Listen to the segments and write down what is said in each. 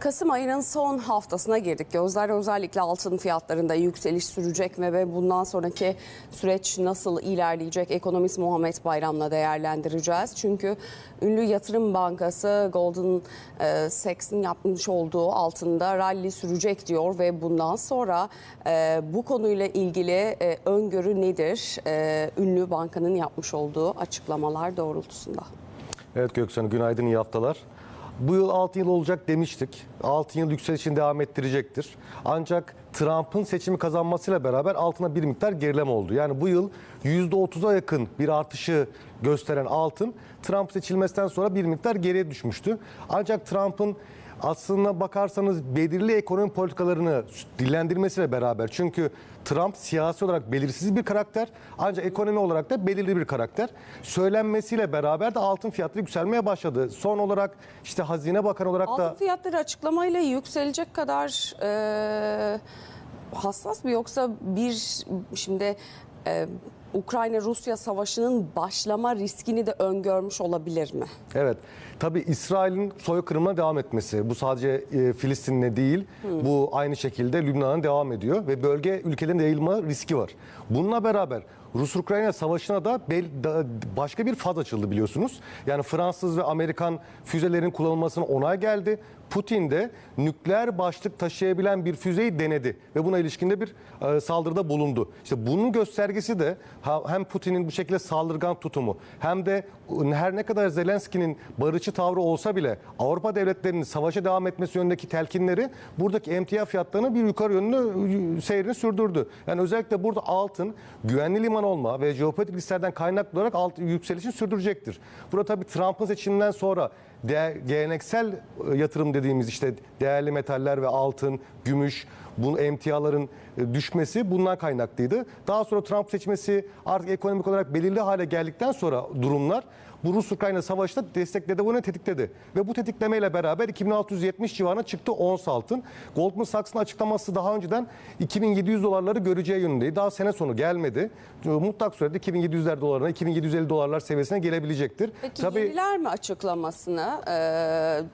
Kasım ayının son haftasına girdik. Gözler özellikle altın fiyatlarında yükseliş sürecek mi ve bundan sonraki süreç nasıl ilerleyecek? Ekonomist Muhammed Bayram'la değerlendireceğiz. Çünkü ünlü yatırım bankası Golden e, Sachs'in yapmış olduğu altında rally sürecek diyor ve bundan sonra e, bu konuyla ilgili e, öngörü nedir? Ünlü bankanın yapmış olduğu açıklamalar doğrultusunda. Evet Göksan günaydın iyi haftalar. Bu yıl 6 yıl olacak demiştik. 6 yıl yükselişini devam ettirecektir. Ancak Trump'ın seçimi kazanmasıyla beraber altına bir miktar gerileme oldu. Yani bu yıl %30'a yakın bir artışı gösteren altın Trump seçilmesinden sonra bir miktar geriye düşmüştü. Ancak Trump'ın aslına bakarsanız belirli ekonomi politikalarını dillendirmesiyle beraber çünkü Trump siyasi olarak belirsiz bir karakter ancak ekonomi olarak da belirli bir karakter. Söylenmesiyle beraber de altın fiyatları yükselmeye başladı. Son olarak işte Hazine Bakanı olarak Altın da fiyatları açıklamayla yükselecek kadar e, hassas mı yoksa bir şimdi e, Ukrayna-Rusya savaşının başlama riskini de öngörmüş olabilir mi? Evet. Tabii İsrail'in soykırımına devam etmesi. Bu sadece e, Filistin'le değil, bu aynı şekilde Lübnan'a devam ediyor ve bölge ülkelerin yayılma riski var. Bununla beraber Rus-Ukrayna savaşına da- başka bir faz açıldı biliyorsunuz. Yani Fransız ve Amerikan füzelerin kullanılmasına onay geldi. Putin de nükleer başlık taşıyabilen bir füzeyi denedi ve buna ilişkinde bir e, saldırıda bulundu. İşte bunun göstergesi de hem Putin'in bu şekilde saldırgan tutumu hem de her ne kadar Zelenski'nin barışçı tavrı olsa bile Avrupa devletlerinin savaşa devam etmesi yönündeki telkinleri buradaki emtia fiyatlarını bir yukarı yönlü seyrini sürdürdü. Yani özellikle burada altın güvenli liman olma ve jeopolitik risklerden kaynaklı olarak alt, yükselişini sürdürecektir. Burada tabii Trump'ın seçiminden sonra değer, geleneksel e, yatırım dediğimiz işte değerli metaller ve altın, gümüş, bu emtiaların e, düşmesi bundan kaynaklıydı. Daha sonra Trump seçmesi artık ekonomik olarak belirli hale geldikten sonra durumlar bu Rus-Ukrayna savaşta destekledi, bunu tetikledi. Ve bu tetiklemeyle beraber 2670 civarına çıktı ons altın. Goldman Sachs'ın açıklaması daha önceden 2700 dolarları göreceği yönündeydi. Daha sene sonu gelmedi. E, Mutlak surette 2700'ler dolarına, 2750 dolarlar seviyesine gelebilecektir. Peki yeniler mi açıklamasını, e,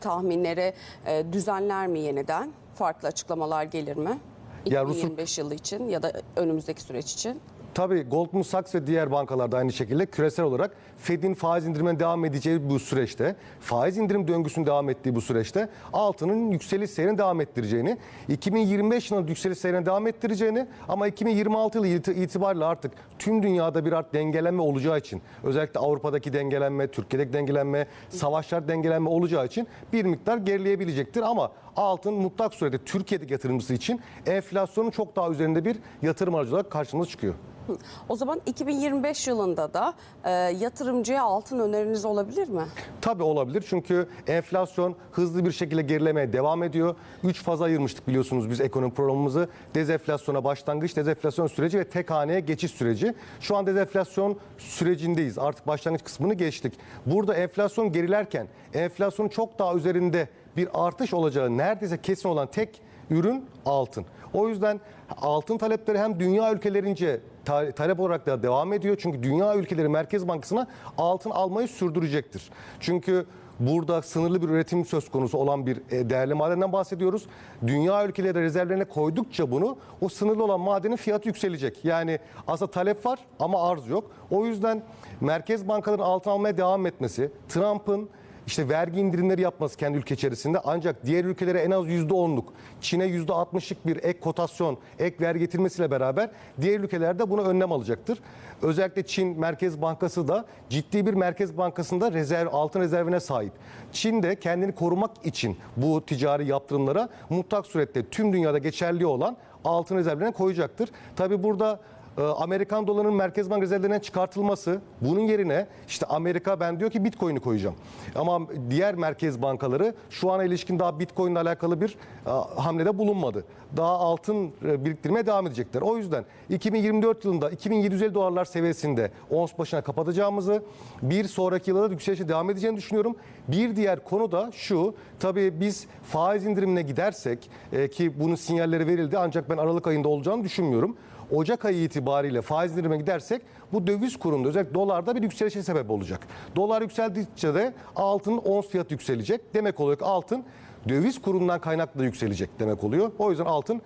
tahminleri e, düzenler mi yeniden? Farklı açıklamalar gelir mi? Ya Rus- 2025 yılı için ya da önümüzdeki süreç için. Tabii Goldman Sachs ve diğer bankalar da aynı şekilde küresel olarak Fed'in faiz indirimine devam edeceği bu süreçte, faiz indirim döngüsünün devam ettiği bu süreçte altının yükseliş seyrini devam ettireceğini, 2025 yılında yükseliş seyrine devam ettireceğini ama 2026 yılı iti- itibariyle artık tüm dünyada bir art dengelenme olacağı için, özellikle Avrupa'daki dengelenme, Türkiye'deki dengelenme, savaşlar dengelenme olacağı için bir miktar gerileyebilecektir ama altın mutlak surette Türkiye'deki yatırımcısı için enflasyonun çok daha üzerinde bir yatırım aracı olarak karşımıza çıkıyor. O zaman 2025 yılında da e, yatırımcıya altın öneriniz olabilir mi? Tabii olabilir çünkü enflasyon hızlı bir şekilde gerilemeye devam ediyor. Üç faza ayırmıştık biliyorsunuz biz ekonomi programımızı. Dezenflasyona başlangıç, dezenflasyon süreci ve tek haneye geçiş süreci. Şu an dezenflasyon sürecindeyiz. Artık başlangıç kısmını geçtik. Burada enflasyon gerilerken enflasyonun çok daha üzerinde bir artış olacağı neredeyse kesin olan tek ürün altın. O yüzden altın talepleri hem dünya ülkelerince ta- talep olarak da devam ediyor. Çünkü dünya ülkeleri Merkez Bankası'na altın almayı sürdürecektir. Çünkü burada sınırlı bir üretim söz konusu olan bir e, değerli madenden bahsediyoruz. Dünya ülkeleri rezervlerine koydukça bunu o sınırlı olan madenin fiyatı yükselecek. Yani aslında talep var ama arz yok. O yüzden merkez bankaların altın almaya devam etmesi, Trump'ın işte vergi indirimleri yapması kendi ülke içerisinde ancak diğer ülkelere en az %10'luk, Çin'e %60'lık bir ek kotasyon, ek vergi getirmesiyle beraber diğer ülkelerde buna önlem alacaktır. Özellikle Çin Merkez Bankası da ciddi bir Merkez Bankası'nda rezerv, altın rezervine sahip. Çin de kendini korumak için bu ticari yaptırımlara mutlak surette tüm dünyada geçerli olan altın rezervlerine koyacaktır. Tabi burada Amerikan dolarının Merkez Bank rezervlerinden çıkartılması bunun yerine işte Amerika ben diyor ki Bitcoin'i koyacağım. Ama diğer merkez bankaları şu ana ilişkin daha Bitcoin ile alakalı bir e, hamlede bulunmadı. Daha altın e, biriktirmeye devam edecekler. O yüzden 2024 yılında 2750 dolarlar seviyesinde ons başına kapatacağımızı bir sonraki yılda da yükselişe devam edeceğini düşünüyorum. Bir diğer konu da şu tabii biz faiz indirimine gidersek e, ki bunun sinyalleri verildi ancak ben Aralık ayında olacağını düşünmüyorum. Ocak ayı itibariyle faiz indirime gidersek bu döviz kurunda özellikle dolarda bir yükselişe sebep olacak. Dolar yükseldikçe de altının ons fiyatı yükselecek. Demek ki altın döviz kurundan kaynaklı da yükselecek demek oluyor. O yüzden altın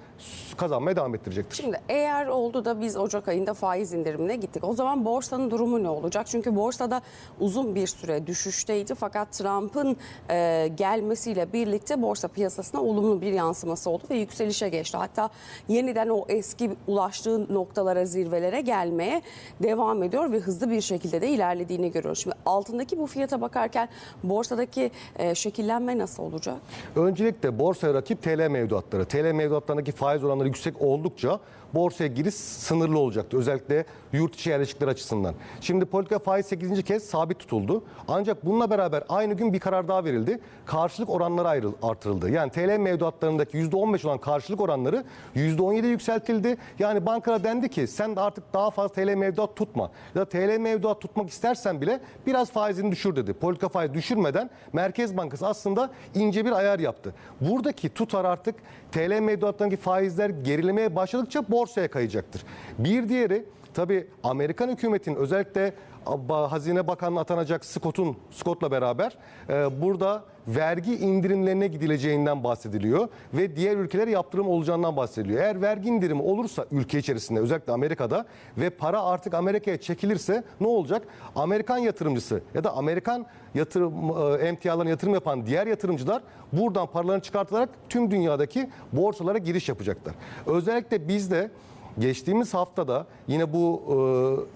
kazanmaya devam ettirecektir. Şimdi eğer oldu da biz Ocak ayında faiz indirimine gittik. O zaman borsanın durumu ne olacak? Çünkü borsada uzun bir süre düşüşteydi. Fakat Trump'ın e, gelmesiyle birlikte borsa piyasasına olumlu bir yansıması oldu ve yükselişe geçti. Hatta yeniden o eski ulaştığı noktalara, zirvelere gelmeye devam ediyor ve hızlı bir şekilde de ilerlediğini görüyoruz. Şimdi altındaki bu fiyata bakarken borsadaki e, şekillenme nasıl olacak? Öncelikle borsaya rakip TL mevduatları. TL mevduatlarındaki faiz oranları yüksek oldukça borsaya giriş sınırlı olacaktı. Özellikle yurt içi yerleşikler açısından. Şimdi politika faiz 8. kez sabit tutuldu. Ancak bununla beraber aynı gün bir karar daha verildi. Karşılık oranları ayrıl, artırıldı. Yani TL mevduatlarındaki %15 olan karşılık oranları %17 yükseltildi. Yani bankara dendi ki sen de artık daha fazla TL mevduat tutma. Ya da TL mevduat tutmak istersen bile biraz faizini düşür dedi. Politika faiz düşürmeden Merkez Bankası aslında ince bir ayar yaptı. Buradaki tutar artık TL mevduatlarındaki faizler gerilemeye başladıkça borsaya kayacaktır. Bir diğeri tabii Amerikan hükümetinin özellikle Hazine Bakanlığı atanacak Scott'un Scott'la beraber e, burada vergi indirimlerine gidileceğinden bahsediliyor ve diğer ülkelere yaptırım olacağından bahsediliyor. Eğer vergi indirimi olursa ülke içerisinde özellikle Amerika'da ve para artık Amerika'ya çekilirse ne olacak? Amerikan yatırımcısı ya da Amerikan yatırım e, emtialarına yatırım yapan diğer yatırımcılar buradan paralarını çıkartarak tüm dünyadaki borsalara giriş yapacaklar. Özellikle bizde Geçtiğimiz haftada yine bu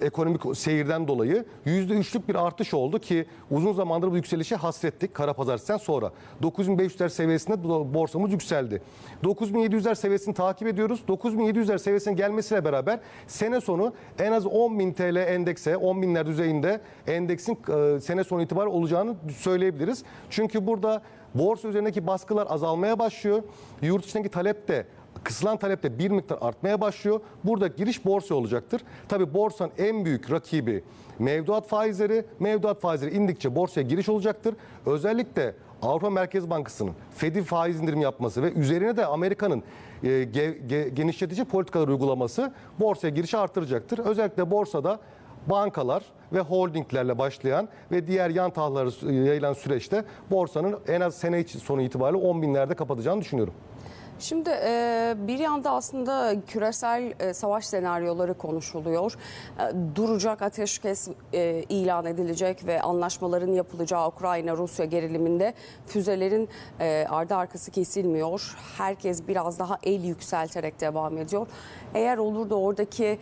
e, ekonomik seyirden dolayı %3'lük bir artış oldu ki uzun zamandır bu yükselişe hasrettik kara pazartesinden sonra. 9500'ler seviyesinde borsamız yükseldi. 9700'ler seviyesini takip ediyoruz. 9700'ler seviyesine gelmesiyle beraber sene sonu en az 10.000 TL endekse 10.000'ler düzeyinde endeksin e, sene sonu itibariyle olacağını söyleyebiliriz. Çünkü burada borsa üzerindeki baskılar azalmaya başlıyor. Yurt içindeki talep de kısılan talep de bir miktar artmaya başlıyor. Burada giriş borsa olacaktır. Tabi borsanın en büyük rakibi mevduat faizleri. Mevduat faizleri indikçe borsaya giriş olacaktır. Özellikle Avrupa Merkez Bankası'nın Fed'i faiz indirim yapması ve üzerine de Amerika'nın e, ge, ge, genişletici politikalar uygulaması borsaya girişi artıracaktır. Özellikle borsada bankalar ve holdinglerle başlayan ve diğer yan tahları yayılan süreçte borsanın en az sene sonu itibariyle 10 binlerde kapatacağını düşünüyorum. Şimdi e, bir yanda aslında küresel e, savaş senaryoları konuşuluyor. E, duracak ateşkes ilan edilecek ve anlaşmaların yapılacağı Ukrayna-Rusya geriliminde füzelerin e, ardı arkası kesilmiyor. Herkes biraz daha el yükselterek devam ediyor. Eğer olur da oradaki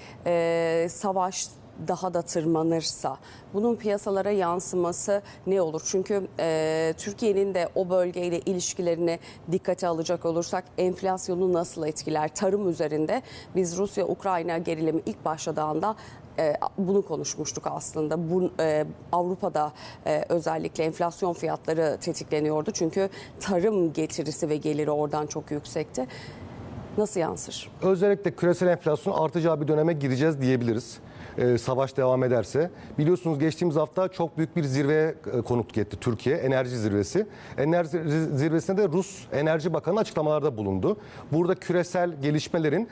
savaş daha da tırmanırsa bunun piyasalara yansıması ne olur? Çünkü e, Türkiye'nin de o bölgeyle ilişkilerini dikkate alacak olursak enflasyonu nasıl etkiler? Tarım üzerinde biz Rusya-Ukrayna gerilimi ilk başladığında e, bunu konuşmuştuk aslında. Bu e, Avrupa'da e, özellikle enflasyon fiyatları tetikleniyordu. Çünkü tarım getirisi ve geliri oradan çok yüksekti. Nasıl yansır? Özellikle küresel enflasyon artacağı bir döneme gireceğiz diyebiliriz e, savaş devam ederse. Biliyorsunuz geçtiğimiz hafta çok büyük bir zirveye e, konuk etti Türkiye. Enerji zirvesi. Enerji zirvesinde de Rus Enerji Bakanı açıklamalarda bulundu. Burada küresel gelişmelerin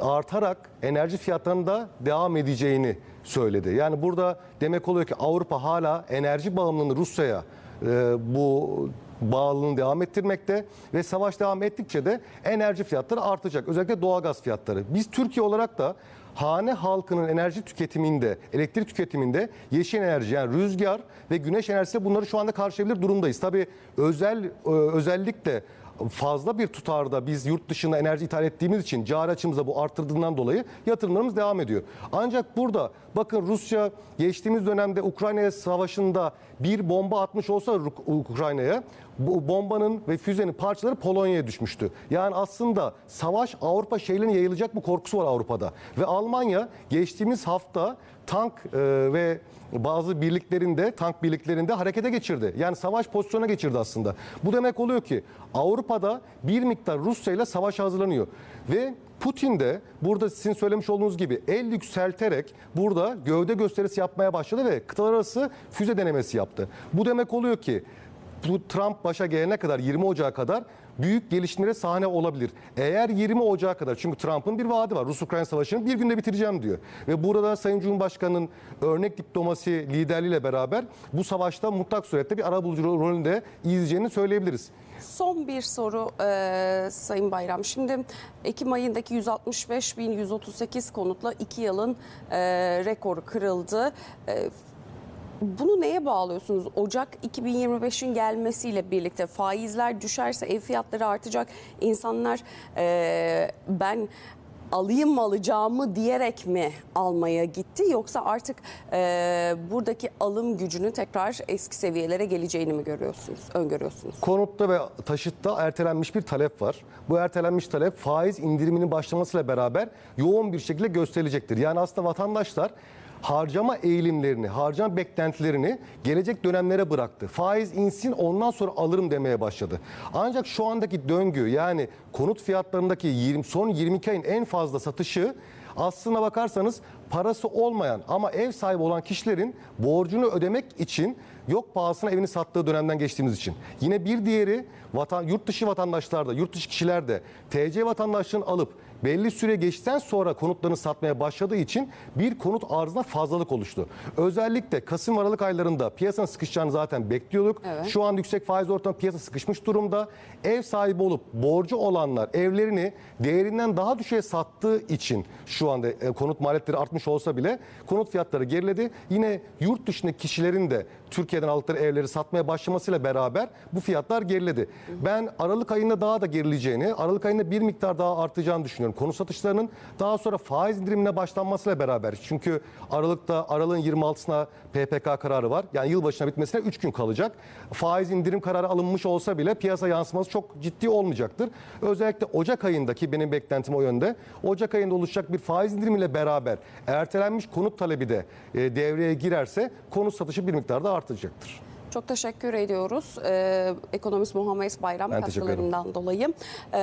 artarak enerji fiyatlarında devam edeceğini söyledi. Yani burada demek oluyor ki Avrupa hala enerji bağımlılığını Rusya'ya e, bu bağlılığını devam ettirmekte ve savaş devam ettikçe de enerji fiyatları artacak. Özellikle doğalgaz fiyatları. Biz Türkiye olarak da hane halkının enerji tüketiminde, elektrik tüketiminde yeşil enerji yani rüzgar ve güneş enerjisi bunları şu anda karşılayabilir durumdayız. Tabii özel e, özellikle fazla bir tutarda biz yurt dışına enerji ithal ettiğimiz için cari açımıza bu arttırdığından dolayı yatırımlarımız devam ediyor. Ancak burada bakın Rusya geçtiğimiz dönemde Ukrayna savaşında bir bomba atmış olsa Ukrayna'ya bu bombanın ve füzenin parçaları Polonya'ya düşmüştü. Yani aslında savaş Avrupa şeylerine yayılacak bu korkusu var Avrupa'da. Ve Almanya geçtiğimiz hafta tank e, ve bazı birliklerinde, tank birliklerinde harekete geçirdi. Yani savaş pozisyona geçirdi aslında. Bu demek oluyor ki Avrupa'da bir miktar Rusya ile savaş hazırlanıyor. Ve Putin de burada sizin söylemiş olduğunuz gibi el yükselterek burada gövde gösterisi yapmaya başladı ve kıtalar arası füze denemesi yaptı. Bu demek oluyor ki bu Trump başa gelene kadar 20 Ocağı kadar büyük gelişmelere sahne olabilir. Eğer 20 Ocağı kadar çünkü Trump'ın bir vaadi var. Rus-Ukrayna savaşını bir günde bitireceğim diyor. Ve burada Sayın Cumhurbaşkanı'nın örnek diplomasi liderliğiyle beraber bu savaşta mutlak surette bir arabulucu rolünde izleyeceğini söyleyebiliriz. Son bir soru e, Sayın Bayram. Şimdi Ekim ayındaki 165.138 konutla 2 yılın e, rekoru kırıldı. E, bunu neye bağlıyorsunuz? Ocak 2025'in gelmesiyle birlikte faizler düşerse ev fiyatları artacak. İnsanlar e, ben alayım mı alacağımı diyerek mi almaya gitti yoksa artık e, buradaki alım gücünün tekrar eski seviyelere geleceğini mi görüyorsunuz, öngörüyorsunuz? Konutta ve taşıtta ertelenmiş bir talep var. Bu ertelenmiş talep faiz indiriminin başlamasıyla beraber yoğun bir şekilde gösterilecektir. Yani aslında vatandaşlar harcama eğilimlerini, harcama beklentilerini gelecek dönemlere bıraktı. Faiz insin ondan sonra alırım demeye başladı. Ancak şu andaki döngü yani konut fiyatlarındaki 20, son 22 ayın en fazla satışı aslına bakarsanız parası olmayan ama ev sahibi olan kişilerin borcunu ödemek için yok pahasına evini sattığı dönemden geçtiğimiz için. Yine bir diğeri vatan, yurt dışı vatandaşlar da, yurt dışı kişiler de TC vatandaşlığını alıp belli süre geçtikten sonra konutlarını satmaya başladığı için bir konut arzına fazlalık oluştu. Özellikle Kasım ve Aralık aylarında piyasanın sıkışacağını zaten bekliyorduk. Evet. Şu an yüksek faiz ortamı piyasa sıkışmış durumda. Ev sahibi olup borcu olanlar evlerini değerinden daha düşüğe sattığı için şu anda e, konut maliyetleri artmış olsa bile konut fiyatları geriledi. Yine yurt dışındaki kişilerin de Türkiye'den aldıkları evleri satmaya başlamasıyla beraber bu fiyatlar geriledi. Ben Aralık ayında daha da gerileyeceğini, Aralık ayında bir miktar daha artacağını düşünüyorum. Konut satışlarının daha sonra faiz indirimine başlanmasıyla beraber. Çünkü Aralık'ta Aralık'ın 26'sına PPK kararı var. Yani yılbaşına bitmesine 3 gün kalacak. Faiz indirim kararı alınmış olsa bile piyasa yansıması çok ciddi olmayacaktır. Özellikle Ocak ayındaki benim beklentim o yönde. Ocak ayında oluşacak bir faiz indirimiyle beraber ertelenmiş konut talebi de e, devreye girerse konut satışı bir miktarda artacaktır. Çok teşekkür ediyoruz. Ee, ekonomist Muhammed Bayram Ben katkılarından dolayı. Ee,